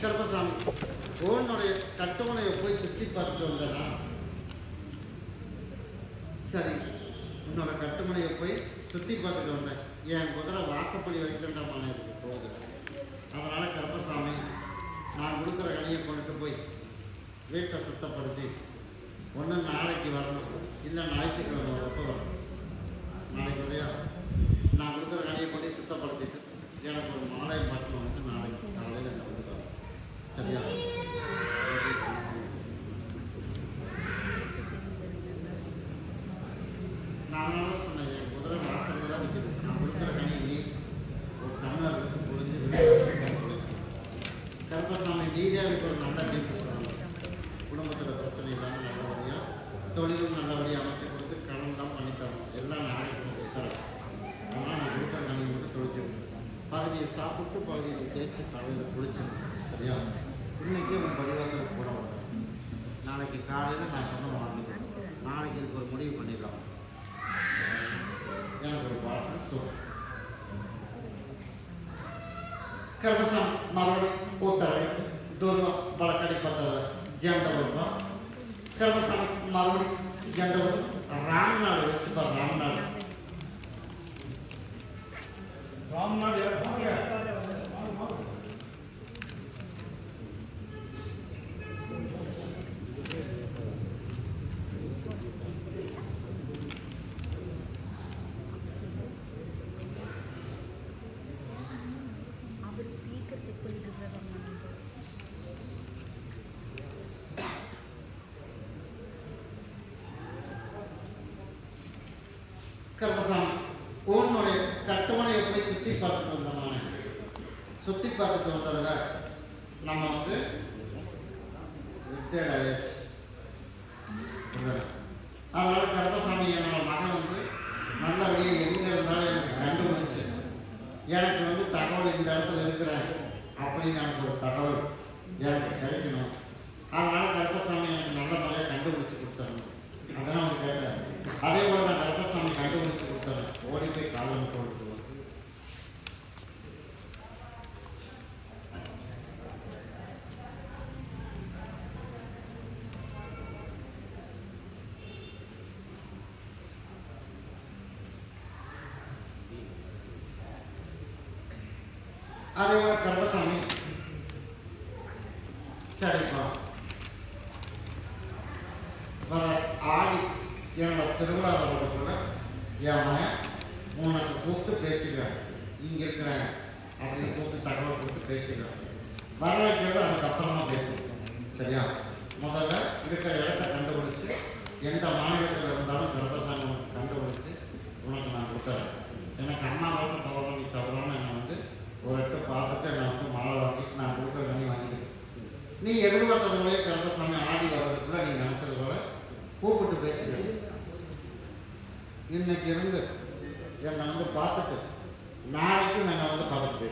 கருப்பசாமி ஓனுடைய கட்டுமனையை போய் சுற்றி பார்த்துட்டு வந்தேனா? சரி உன்னோட கட்டுமனையை போய் சுற்றி பார்த்துட்டு வந்தேன். என் குதிரை வாசப்படி வரைக்கும் தான் மனை போகுது. அதனால் கருப்பசாமி நான் கொடுக்குற கனியை கொண்டுட்டு போய் வீட்டை சுத்தப்படுத்தி ஒன்று நாளைக்கு வரணும். இல்லை ஞாயிற்றுக்கிழமை வரப்போ வரணும் நாளைக்கு வரையா நான் கொடுக்குற கனியை கொண்டு போய் சுத்தப்படுத்திட்டு எனக்கு ஒரு மாலை மாற்றம் வந்து நாளைக்கு காலையில் நான் கொடுக்குறேன் சரியா நான் அதனால தான் சொன்னேன் என் குதிரை வாசலில் தான் நிற்குது நான் கொடுக்குற கனியை நீ ஒரு டம்ளர் எடுத்து புரிஞ்சு கருப்பசாமி நீதியாக இருக்க ஒரு நல்ல டீம் சொல்லணும் குடும்பத்தில் பிரச்சனை இல்லாமல் நல்லபடியாக தொழிலும் நல்லபடியாக அமைச்சு கொடுத்து கடன்லாம் பண்ணி தரணும் எல்லாம் நாளைக்கு கொடுக்குறேன் அதனால் நான் கொடுக்குற கனியை மட்டும் தொழிச்சு பகுதியை சாப்பிட்டு பகுதியை தேய்ச்சி தலையில் குளிச்சிடணும் சரியா? இன்னைக்கு உன் பரிவாசலுக்கு போட நாளைக்கு காலையில் நான் சொன்ன வாங்கிக்கிறேன் ಕರ್ಮಸಂ ಮರಳು ಹೋಗ್ತಾರೆ ದೂರ ಬಳಕಡೆ ಬರ್ತದೆ ಜಂಡವರು ಕರ್ಮಸಂ ಮರಳಿ ಜಂಡವರು ರಾಮನಾಡು ಹೆಚ್ಚು ಬರ ರಾಮನಾಡು கர்மசாமி உன்னுடைய கட்டுமனையை போய் சுற்றி பார்த்துட்டு வந்தோம் சுற்றி பார்த்துட்டு வந்ததில் நம்ம வந்து ரிட்டையர்ட் ஆயாச்சு புரியுதா? அதனால என்னோட மகன் வந்து நல்லபடியாக எங்கே இருந்தாலும் எனக்கு கண்டுபிடிச்சு. எனக்கு வந்து தகவல் இந்த இடத்துல இருக்கிறேன். அப்படின்னு எனக்கு ஒரு தகவல். எனக்கு கிடைக்கணும் அதனால கருப்பசாமி எனக்கு நல்ல முறையாக கண்டுபிடிச்சு கொடுத்தாங்க அதான் அவங்க கேட்டேன் அதே போல் நான் கருப்பசாமி கண்டுபிடிச்சு கொடுத்தேன் ஓடி போய் காலம் கொடுத்துருவேன் அதே போல் கருப்பசாமி சரிப்பா. வர ஆடி என்னோட திருவிழா வரதுக்குள்ள என் உனக்கு கூப்பிட்டு பேசிக்கிறேன் இங்கே இருக்கிறேன். அப்படின்னு கூப்பிட்டு தகவல் கொடுத்து பேசிக்கிறேன் வர வைக்கிறது அதுக்கப்புறமா பேசுவோம். சரியா? முதல்ல இருக்கிற இடத்த கண்டுபிடிச்சு எந்த மாநிலத்தில் இருந்தாலும் கர்ப்பசாமி உனக்கு கண்டுபிடிச்சு உனக்கு நான் கொடுத்துறேன் எனக்கு அம்மாவாசை பௌர்ணமி தவறான என்னை வந்து ஒரு எட்டு பார்த்துட்டு என்னை வந்து மாலை வாங்கிட்டு நான் கொடுக்குற கனி வாங்கிக்கிறேன் நீ எதிர்பார்த்தது போலே கருப்பசாமி ஆடி வர்றதுக்குள்ள நீ நினச்சது போல கூப்பிட்டு பேசுகிறேன் இன்னைக்கு இருந்து என்னை வந்து பார்த்துட்டு நாளைக்கு நாங்கள் வந்து பார்த்துட்டு